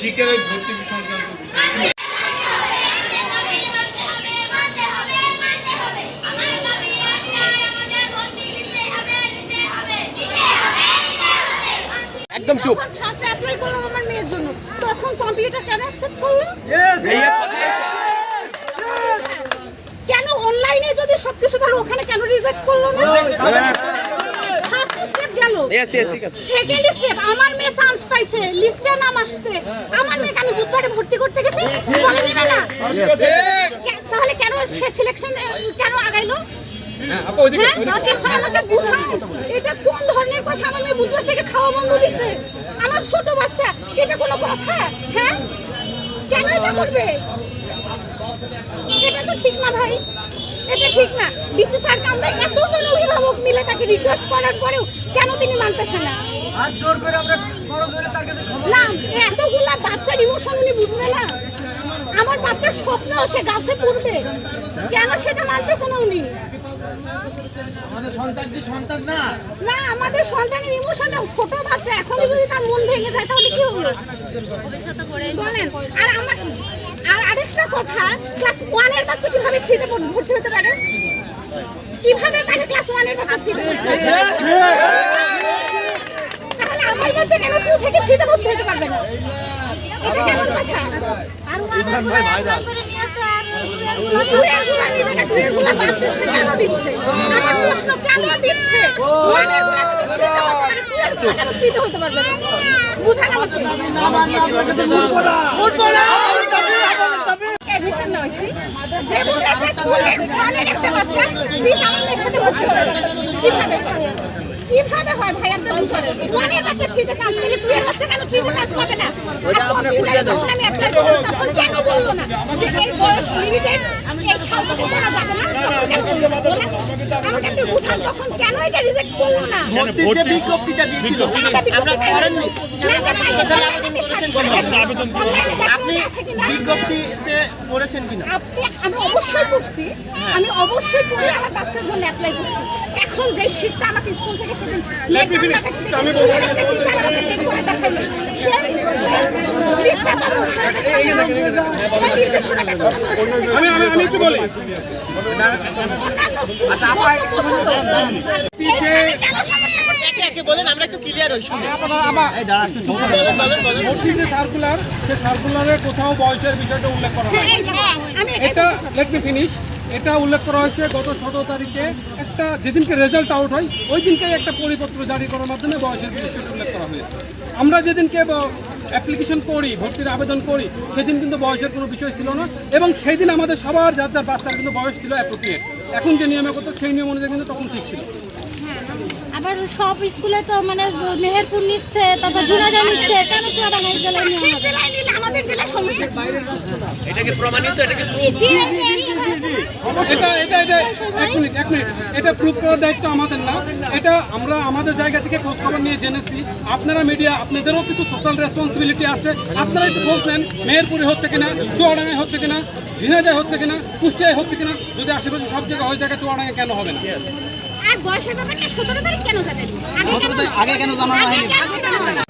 শিক্ষার ভর্তি সংক্রান্ত বিষয় একদম চুপ। ফার্স্ট অ্যাপ্লাই করলাম আমার মেয়ের জন্য তখন কম্পিউটার কেন অ্যাকসেপ্ট করল কেন অনলাইনে যদি সবকিছু তাহলে ওখানে কেন রিজেক্ট করল না? ফার্স্ট স্টেপ গেল। ইয়েস ইয়েস ঠিক আছে। সেকেন্ড স্টেপ আমার মেয়ে চান্স পাইছে। লিস্টে নাম আসছে। আমার মেয়েকে আমি বুধবারে ভর্তি করতে গেছি। বলে নিবে না। তাহলে কেন সে সিলেকশন কেন আগাইলো? হ্যাঁ বুঝান এটা কোন ধরনের কথা? আমার মেয়ে বুধবার থেকে খাওয়া বন্ধ দিছে। আমার ছোট বাচ্চা এটা কোনো কথা? হ্যাঁ? কেন এটা করবে? এটা তো ঠিক না ভাই। ঠিক না। ডিসি স্যারকে আমরা এতজন অভিভাবক মিলে তাকে রিকোয়েস্ট করার পরেও কেন তিনি মানতেছে না? হাত জোর করে আমরা বড় জোরে তার কাছে না এতগুলা বাচ্চার ইমোশন উনি বুঝবে না। আমার বাচ্চার স্বপ্ন সে গাছে পড়বে। কেন সেটা মানতেছে না উনি? আমাদের সন্তান কি সন্তান না? না আমাদের সন্তানের ইমোশনটা ছোট বাচ্চা এখনই যদি তার মন ভেঙে যায় তাহলে কি হবে? বলেন আর আমার আর আরেকটা কথা ক্লাস থ্রিতে ভর্তি হতে পারে? কীভাবে পারে ক্লাস ওয়ানের বাচ্চা থ্রিতে তাহলে আমার বাচ্চা কেন টু থেকে থ্রিতে ভর্তি হতে পারবে না? এটা কেমন কথা? আর ওয়ানেরগুলো একদম করে নিয়ে আসে আর টুয়েরগুলো নিবে না টুয়েরগুলো বাদ দিচ্ছে কেন দিচ্ছে? আমার প্রশ্ন কেন দিচ্ছে? ওয়ানেরগুলো যদি থ্রিতে হতে পারে টুয়েরগুলো কেন থ্রিতে হতে পারবে না বুঝান আমাকে অ্যাডমিশন হয়েছি যে বলতেছে স্কুলে ওয়ানের একটা বাচ্চা সেই আমাদের সাথে ভর্তি হবে কীভাবে? কীভাবে হয় ভাই আপনি বুঝলেন ওয়ানের বাচ্চা থ্রিতে চান্স পেলে টু এর বাচ্চা কেন থ্রিতে চান্স পাবে না আমি কেন বলল না? যে এই বয়স লিমিটেড এই সাল করা যাবে না। তখন কেন বলল না। বলেন? আমাকে একটু বুঝান। তখন কেন এটা রিজেক্ট করল না? ভর্তির যে বিজ্ঞপ্তিটা দিয়েছিল আমরা করেননি আপনি বিজ্ঞপ্তিতে পড়েছেন কিনা? আমি অবশ্যই করছি আমি অবশ্যই পড়ে আমার বাচ্চার জন্য অ্যাপ্লাই করছি। এখন যে শীতটা আমাকে স্কুল থেকে সেদিন আমি আমি বলেন একটু যে সার্কুলার সে সার্কুলারে কোথাও বয়সের বিষয়টা উল্লেখ করা হয় এটা লেট মি ফিনিশ এটা উল্লেখ করা হয়েছে গত সতেরো তারিখে। একটা যেদিনকে রেজাল্ট আউট হয় ওই দিনকে একটা পরিপত্র জারি করার মাধ্যমে বয়সের বিষয়টা উল্লেখ করা হয়েছে। আমরা যেদিনকে অ্যাপ্লিকেশন করি ভর্তির আবেদন করি সেদিন কিন্তু বয়সের কোনো বিষয় ছিল না এবং সেই দিন আমাদের সবার যার যার বাচ্চার কিন্তু বয়স ছিল অ্যাপ্রোপ্রিয়েট এখন যে নিয়মে করতো সেই নিয়ম অনুযায়ী কিন্তু তখন ঠিক ছিল। আবার সব স্কুলে তো মানে মেহেরপুর নিচ্ছে তারপর জুনাজা নিচ্ছে কেন চুয়াডাঙ্গা জেলায় আমাদের জেলায় সমস্যা কি? প্রমাণিত? এটা এটা এটা এক মিনিট এক মিনিট। এটা প্রুভ করার দায়িত্ব আমাদের না। এটা আমরা আমাদের জায়গা থেকে খোঁজ খবর নিয়ে জেনেছি। আপনারা মিডিয়া আপনাদেরও কিছু সোশ্যাল রেসপন্সিবিলিটি আছে। আপনারা একটু খোঁজ নেন মেহেরপুরে হচ্ছে কিনা চুয়াডাঙ্গায় হচ্ছে কিনা ঝিনাইদায় হচ্ছে কিনা কুষ্টিয়ায় হচ্ছে কিনা। যদি আশেপাশে সব জায়গায় হয়ে থাকে চুয়াডাঙ্গায় কেন হবে না? আর বয়সের ব্যাপারটা সতেরো তারিখ কেন জানেন? আগে কেন আগে কেন জানানো আগে কেন জানানো হয়নি?